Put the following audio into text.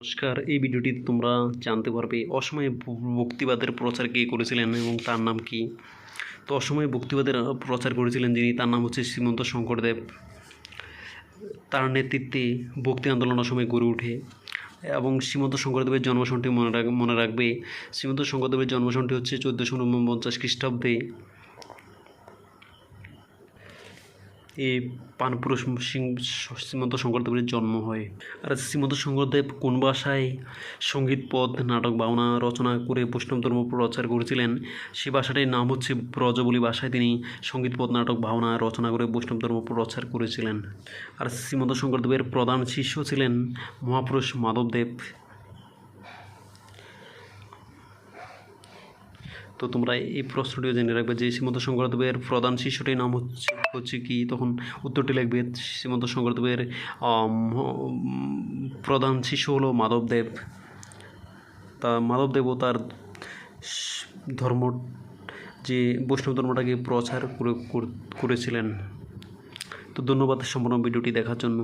নমস্কার, এই ভিডিওটিতে তোমরা জানতে পারবে অসময়ে ভক্তিবাদের প্রচার কে করেছিলেন এবং তার নাম কি? তো অসময়ে ভক্তিবাদের প্রচার করেছিলেন যিনি, তার নাম হচ্ছে শ্রীমন্ত শঙ্করদেব। তার নেতৃত্বে ভক্তি আন্দোলন অসময়ে গড়ে ওঠে এবং শ্রীমন্ত শঙ্করদেবের জন্মসনটি মনে রাখ, মনে রাখবে। শ্রীমন্ত শঙ্করদেবের জন্মসনটি হচ্ছে চোদ্দোশো উনপঞ্চাশ খ্রিস্টাব্দে। এই পানপুরুষ সিং শ্রীমন্ত শঙ্করদেবের জন্ম হয়। আর শ্রীমন্ত শঙ্করদেব কোন ভাষায় সংগীত, পদ, নাটক ভাওনা রচনা করে বৈষ্ণব ধর্ম প্রচার করেছিলেন সেই ভাষাটির নাম হচ্ছে ব্রজবলি ভাষায় তিনি সংগীত, পদ, নাটক ভাওনা রচনা করে বৈষ্ণব ধর্ম প্রচার করেছিলেন। আর শ্রীমন্ত শঙ্করদেবের প্রধান শিষ্য ছিলেন মহাপুরুষ মাধবদেব। তো তোমরা এই প্রশ্নটিও জেনে রাখবে যে শ্রীমন্ত শঙ্করদেবের প্রধান শিষ্যটির নাম হচ্ছে হচ্ছে কি? তখন উত্তরটি লিখবে, শ্রীমন্ত শঙ্করদেবের প্রধান শিষ্য হলো মাধবদেব। তা মাধবদেবও তার ধর্ম, যে বৈষ্ণব ধর্মটাকে প্রচার করে, করেছিলেন। তো ধন্যবাদ সম্পূর্ণ ভিডিওটি দেখার জন্য।